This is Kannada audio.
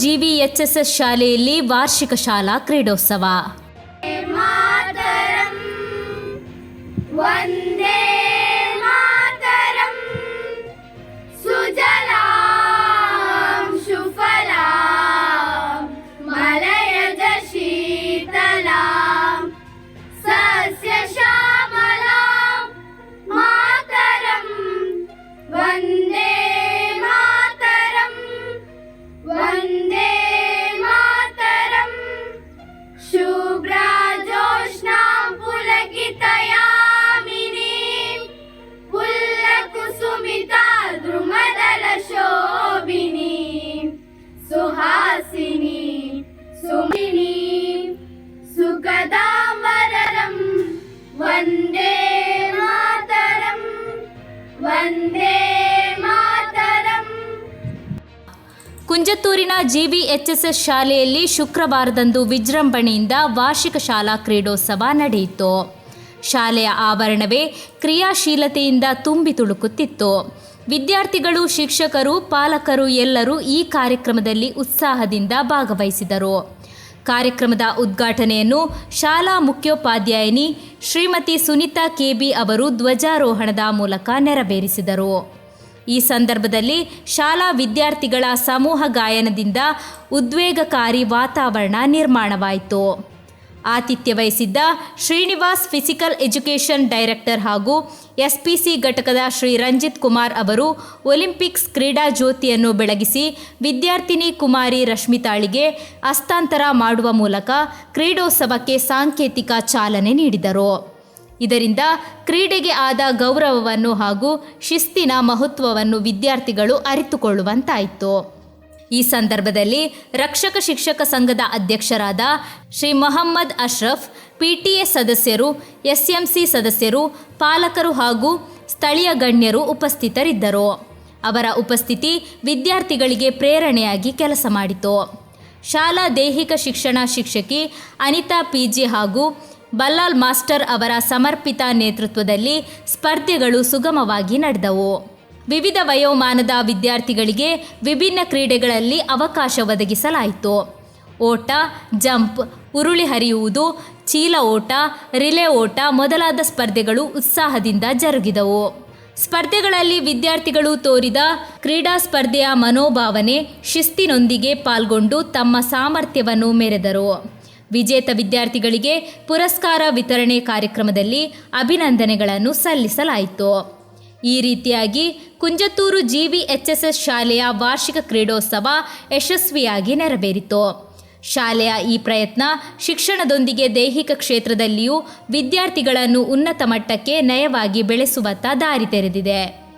ಜಿವಿಎಚ್ಎಸ್ಎಸ್ ಶಾಲೆಯಲ್ಲಿ ವಾರ್ಷಿಕ ಶಾಲಾ ಕ್ರೀಡೋತ್ಸವ. ವಂದೇ ಮಾತರಂ. ಸುಜಲಾಂ ಸುಫಲಾಂ. ಮಲಯಜ ಶೀತಲಾಂ. ಸಸ್ಯ ಶ್ಯಾಮಲಾಂ. ಮಾತರಂ. ವಂದೇ ಮಾತರಂ. ವಂದೇ सुहासिनीं सुमिनीं सुखदाम्बरं वन्दे मातरं वन्दे मातरम् ಕುಂಜತ್ತೂರಿನ ಜಿವಿಎಚ್ಎಸ್ಎಸ್ ಶಾಲೆಯಲ್ಲಿ ಶುಕ್ರವಾರದಂದು ವಿಜೃಂಭಣೆಯಿಂದ ವಾರ್ಷಿಕ ಶಾಲಾ ಕ್ರೀಡೋತ್ಸವ ನಡೆಯಿತು ಶಾಲೆಯ ಆವರಣವೇ ಕ್ರಿಯಾಶೀಲತೆಯಿಂದ ತುಂಬಿ ತುಳುಕುತ್ತಿತ್ತು ವಿದ್ಯಾರ್ಥಿಗಳು, ಶಿಕ್ಷಕರು, ಪಾಲಕರು ಎಲ್ಲರೂ ಈ ಕಾರ್ಯಕ್ರಮದಲ್ಲಿ ಉತ್ಸಾಹದಿಂದ ಭಾಗವಹಿಸಿದರು. ಕಾರ್ಯಕ್ರಮದ ಉದ್ಘಾಟನೆಯನ್ನು ಶಾಲಾ ಮುಖ್ಯೋಪಾಧ್ಯಾಯಿನಿ ಶ್ರೀಮತಿ ಸುನಿತಾ ಕೆಬಿ ಅವರು ಧ್ವಜಾರೋಹಣದ ಮೂಲಕ ನೆರವೇರಿಸಿದರು. ಈ ಸಂದರ್ಭದಲ್ಲಿ ಶಾಲಾ ವಿದ್ಯಾರ್ಥಿಗಳ ಸಮೂಹ ಗಾಯನದಿಂದ ಉದ್ವೇಗಕಾರಿ ವಾತಾವರಣ ನಿರ್ಮಾಣವಾಯಿತು. ಆತಿಥ್ಯ ವಹಿಸಿದ್ದ ಶ್ರೀನಿವಾಸ್ ಫಿಸಿಕಲ್ ಎಜುಕೇಷನ್ ಡೈರೆಕ್ಟರ್ ಹಾಗೂ ಎಸ್ಪಿಸಿ ಘಟಕದ ಶ್ರೀ ರಂಜಿತ್ ಕುಮಾರ್ ಅವರು ಒಲಿಂಪಿಕ್ಸ್ ಕ್ರೀಡಾ ಜ್ಯೋತಿಯನ್ನು ಬೆಳಗಿಸಿ ವಿದ್ಯಾರ್ಥಿನಿ ಕುಮಾರಿ ರಶ್ಮಿತಾಳಿಗೆ ಹಸ್ತಾಂತರ ಮಾಡುವ ಮೂಲಕ ಕ್ರೀಡೋತ್ಸವಕ್ಕೆ ಸಾಂಕೇತಿಕ ಚಾಲನೆ ನೀಡಿದರು. ಇದರಿಂದ ಕ್ರೀಡೆಗೆ ಆದ ಗೌರವವನ್ನು ಹಾಗೂ ಶಿಸ್ತಿನ ಮಹತ್ವವನ್ನು ವಿದ್ಯಾರ್ಥಿಗಳು ಅರಿತುಕೊಳ್ಳುವಂತಾಯಿತು. ಈ ಸಂದರ್ಭದಲ್ಲಿ ರಕ್ಷಕ ಶಿಕ್ಷಕ ಸಂಘದ ಅಧ್ಯಕ್ಷರಾದ ಶ್ರೀ ಮೊಹಮ್ಮದ್ ಅಶ್ರಫ್, ಪಿಟಿಎ ಸದಸ್ಯರು, ಎಸ್ಎಂಸಿ ಸದಸ್ಯರು, ಪಾಲಕರು ಹಾಗೂ ಸ್ಥಳೀಯ ಗಣ್ಯರು ಉಪಸ್ಥಿತರಿದ್ದರು. ಅವರ ಉಪಸ್ಥಿತಿ ವಿದ್ಯಾರ್ಥಿಗಳಿಗೆ ಪ್ರೇರಣೆಯಾಗಿ ಕೆಲಸ ಮಾಡಿತು. ಶಾಲಾ ದೈಹಿಕ ಶಿಕ್ಷಣ ಶಿಕ್ಷಕಿ ಅನಿತಾ ಪಿಜಿ ಹಾಗೂ ಬಲ್ಲಾಲ್ ಮಾಸ್ಟರ್ ಅವರ ಸಮರ್ಪಿತ ನೇತೃತ್ವದಲ್ಲಿ ಸ್ಪರ್ಧೆಗಳು ಸುಗಮವಾಗಿ ನಡೆದವು. ವಿವಿಧ ವಯೋಮಾನದ ವಿದ್ಯಾರ್ಥಿಗಳಿಗೆ ವಿಭಿನ್ನ ಕ್ರೀಡೆಗಳಲ್ಲಿ ಅವಕಾಶ ಒದಗಿಸಲಾಯಿತು. ಓಟ, ಜಂಪ್, ಉರುಳಿ ಹರಿಯುವುದು, ಚೀಲ ಓಟ, ರಿಲೇ ಓಟ ಮೊದಲಾದ ಸ್ಪರ್ಧೆಗಳು ಉತ್ಸಾಹದಿಂದ ಜರುಗಿದವು. ಸ್ಪರ್ಧೆಗಳಲ್ಲಿ ವಿದ್ಯಾರ್ಥಿಗಳು ತೋರಿದ ಕ್ರೀಡಾ ಸ್ಪರ್ಧೆಯ ಮನೋಭಾವನೆ ಶಿಸ್ತಿನೊಂದಿಗೆ ಪಾಲ್ಗೊಂಡು ತಮ್ಮ ಸಾಮರ್ಥ್ಯವನ್ನು ಮೆರೆದರು. ವಿಜೇತ ವಿದ್ಯಾರ್ಥಿಗಳಿಗೆ ಪುರಸ್ಕಾರ ವಿತರಣೆ ಕಾರ್ಯಕ್ರಮದಲ್ಲಿ ಅಭಿನಂದನೆಗಳನ್ನು ಸಲ್ಲಿಸಲಾಯಿತು. ಈ ರೀತಿಯಾಗಿ ಕುಂಜತ್ತೂರು ಜಿವಿಎಚ್ಎಸ್ಎಸ್ ಶಾಲೆಯ ವಾರ್ಷಿಕ ಕ್ರೀಡೋತ್ಸವ ಯಶಸ್ವಿಯಾಗಿ ನೆರವೇರಿತು. ಶಾಲೆಯ ಈ ಪ್ರಯತ್ನ ಶಿಕ್ಷಣದೊಂದಿಗೆ ದೈಹಿಕ ಕ್ಷೇತ್ರದಲ್ಲಿಯೂ ವಿದ್ಯಾರ್ಥಿಗಳನ್ನು ಉನ್ನತ ಮಟ್ಟಕ್ಕೆ ನಯವಾಗಿ ಬೆಳೆಸುವತ್ತ ದಾರಿ ತೆರೆದಿದೆ.